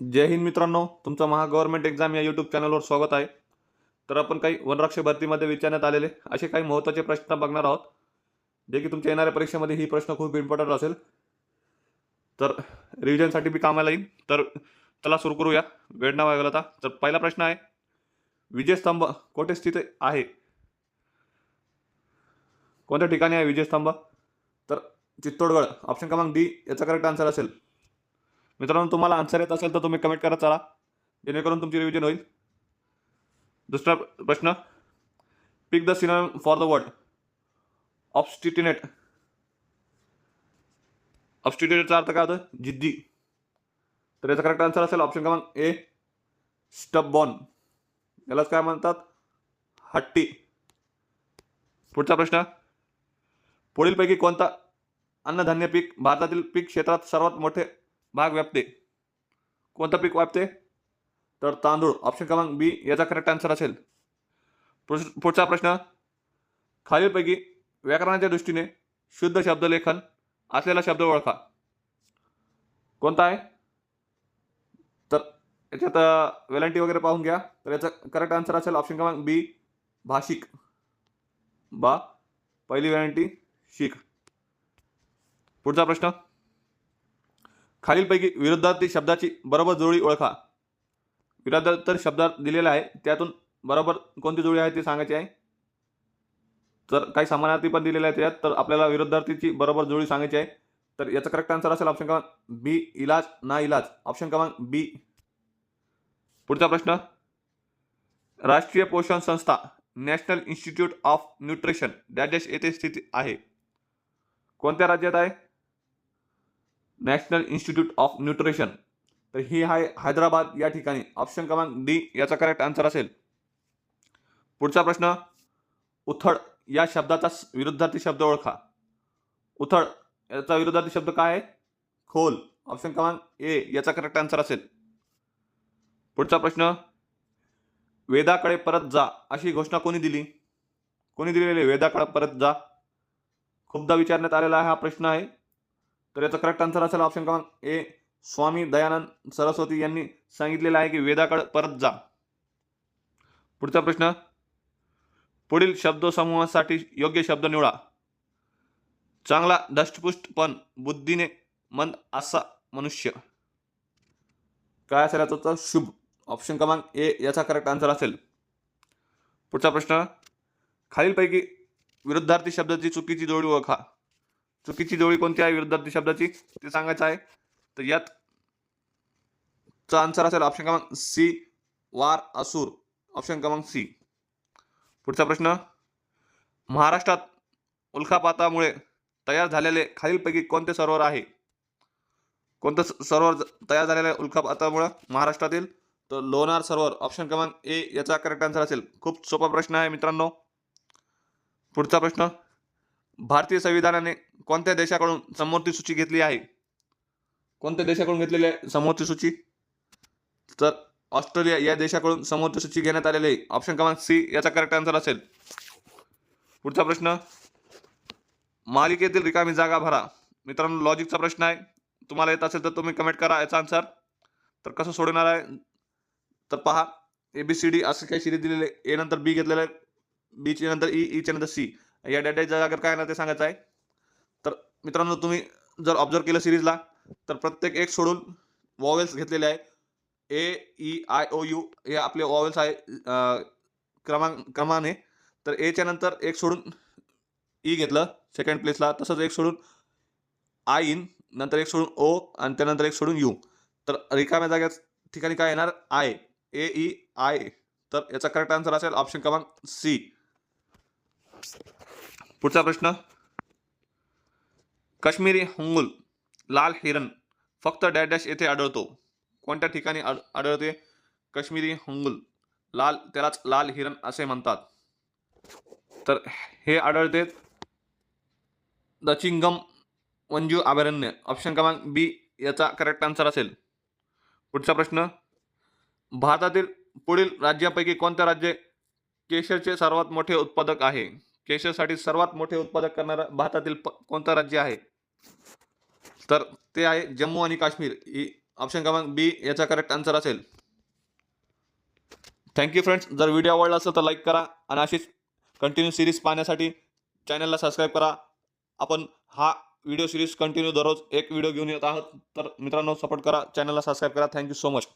जय हिंद मित्रांनो तुमचं Maha government exam या यूट्यूब चॅनलवर स्वागत आहे. तर आपण काही वनरक्ष भरतीमध्ये विचारण्यात आलेले असे काही महत्त्वाचे प्रश्न बघणार आहोत. जे की तुमच्या येणाऱ्या परीक्षेमध्ये ही प्रश्न खूप इम्पॉर्टंट असेल. तर रिव्हिजनसाठी बी कामाला येईल तर चला सुरू करूया. वेळ ना वागला आता तर पहिला प्रश्न आहे विजयस्तंभ कोठे स्थित आहे? कोणत्या ठिकाणी आहे विजयस्तंभ? तर चित्तोडगड ऑप्शन क्रमांक डी याचा करेक्ट आन्सर असेल. मित्रांनो तुम्हाला आन्सर येत असेल तर तुम्ही कमेंट करत चला. जेणेकरून तुमची रिव्हिजन होईल. दुसरा प्रश्न. Pick the synonym for the word obstinate ऑब्स्टिटिनेटचा अर्थ काय होतं? जिद्दी. तर याचा करेक्ट आन्सर असेल ऑप्शन क्रमांक ए स्टबॉन यालाच काय म्हणतात? हट्टी. पुढचा प्रश्न. पुढीलपैकी कोणता अन्नधान्य पीक भारतातील पीक क्षेत्रात सर्वात मोठे भाग व्यापते. कोणतं पीक व्यापते? तर तांदूळ. ऑप्शन क्रमांक बी याचा करेक्ट आन्सर असेल. पुढचा प्रश्न. खालीलपैकी व्याकरणाच्या दृष्टीने शुद्ध शब्दलेखन असलेला शब्द ओळखा. कोणता आहे? तर याच्यात वेलांटी वगैरे पाहून घ्या. तर याचा करेक्ट आन्सर असेल ऑप्शन क्रमांक बी भाषिक. बा पहिली वेलंटी शिक पुढचा प्रश्न. खालीलपैकी विरुद्धार्थी शब्दाची बरोबर जुळी ओळखा. विरुद्धार्थ शब्दात दिलेला आहे त्यातून बरोबर कोणती जुळी आहे ती सांगायची आहे? तर काही समानार्थी पण दिलेले आहेत त्यात तर आपल्याला विरुद्धार्थीची बरोबर जुळी सांगायची आहे. तर याचा करेक्ट आन्सर असेल ऑप्शन क्रमांक बी इलाज ना इलाज. ऑप्शन क्रमांक बी पुढचा प्रश्न. राष्ट्रीय पोषण संस्था national institute of nutrition dash येथे स्थित आहे. कोणत्या राज्यात आहे? National institute of nutrition. तर ही आहे हैदराबाद या ठिकाणी. ऑप्शन क्रमांक डी याचा करेक्ट आन्सर असेल. पुढचा प्रश्न उथळ या शब्दाचा विरुद्धार्थी शब्द ओळखा. उथळ याचा विरुद्धार्थी शब्द काय आहे? खोल. ऑप्शन क्रमांक ए याचा करेक्ट आन्सर असेल. पुढचा प्रश्न वेदाकडे परत जा अशी घोषणा कोणी दिली? कोणी दिलेली वेदाकडे परत जा. खूपदा विचारण्यात आलेला हा प्रश्न आहे. तर याचा करेक्ट आन्सर असेल ऑप्शन क्रमांक ए स्वामी दयानंद सरस्वती यांनी सांगितलेलं आहे की वेदाकडे परत जा. पुढचा प्रश्न पुढील शब्दसमूहासाठी योग्य शब्द निवडा. चांगला दष्टपुष्टपण बुद्धीने मंद असा मनुष्य. काय असेल याचा तर शुभ. ऑप्शन क्रमांक ए याचा करेक्ट आन्सर असेल. पुढचा प्रश्न खालीलपैकी विरुद्धार्थी शब्दाची चुकीची जोडी ओळखा. चुकीची जोडी कोणती आहे विरुद्धार्थी शब्दाची? ते सांगायचं आहे. तर यात चा आन्सर असेल ऑप्शन क्रमांक सी वार असूर. ऑप्शन क्रमांक सी. पुढचा प्रश्न. महाराष्ट्रात उल्कापातामुळे तयार झालेले खालीलपैकी कोणते सरोवर आहे? कोणतं सरोवर तयार झालेलं उल्खापातामुळे उल्कापातामुळे महाराष्ट्रातील? तर लोणार सरोवर. ऑप्शन क्रमांक ए याचा करेक्ट आन्सर असेल. खूप सोपा प्रश्न आहे मित्रांनो. पुढचा प्रश्न. भारतीय संविधानाने कोणत्या देशाकडून समोरची सूची घेतली आहे? कोणत्या देशाकडून घेतलेली आहे समोरची सूची? तर ऑस्ट्रेलिया या देशाकडून समोरची सूची घेण्यात आलेली आहे. ऑप्शन क्रमांक सी याचा करेक्ट आन्सर असेल. पुढचा प्रश्न. मालिकेतील रिकामी जागा भरा. मित्रांनो लॉजिकचा प्रश्न आहे. तुम्हाला येत असेल तर तुम्ही कमेंट करा याचा आन्सर तर कसं सोडवणार आहे? तर पहा. ए बी सी डी असं काही सिरीज दिलेले ए नंतर बी घेतलेलं आहे. बीची नंतर e, e ई ईच्या नंतर सी या डेटाच्या जागेवर काय ना ते सांगायचं आहे. तर मित्रांनो तुम्ही जर ऑब्झर्व केलं सिरीजला तर प्रत्येक एक सोडून वॉवेल्स घेतलेले आहे. A E I O U हे आपले वॉवेल्स आहे क्रमांक क्रमाने तर एच्या नंतर एक सोडून ई घेतलं सेकंड प्लेसला तसंच एक सोडून आय इन नंतर एक सोडून ओ आणि त्यानंतर एक सोडून यू तर रिकाम्या जाग्या ठिकाणी काय येणार? आय ए ई आय तर याचा करेक्ट आन्सर असेल ऑप्शन क्रमांक सी पुढचा प्रश्न. काश्मीरी हुंगुल लाल हिरण फक्त डॅश डॅश येथे आढळतो. कोणत्या ठिकाणी आढळते? काश्मीरी हुंगुल लाल त्यालाच लाल हिरण असे म्हणतात. तर हे आढळते दचिंगम वंजू अभयारण्य. ऑप्शन क्रमांक बी याचा करेक्ट आन्सर असेल. पुढचा प्रश्न. भारतातील पुढील राज्यापैकी कोणत्या राज्य केशरचे सर्वात मोठे उत्पादक आहे? केशरसाठी सर्वात मोठे उत्पादक करणारा भारतातील कोणतं राज्य आहे? तर ते आहे जम्मू आणि काश्मीर. ही ऑप्शन क्रमांक बी याचा करेक्ट आन्सर असेल. थँक्यू फ्रेंड्स जर व्हिडिओ आवडला असेल तर लाईक करा आणि अशीच कंटिन्यू सिरीज पाहण्यासाठी चॅनलला सबस्क्राईब करा. आपण हा व्हिडिओ सिरीज कंटिन्यू दररोज एक व्हिडिओ घेऊन येत आहोत. तर मित्रांनो सपोर्ट करा. चॅनलला सबस्क्राईब करा. Thank you so much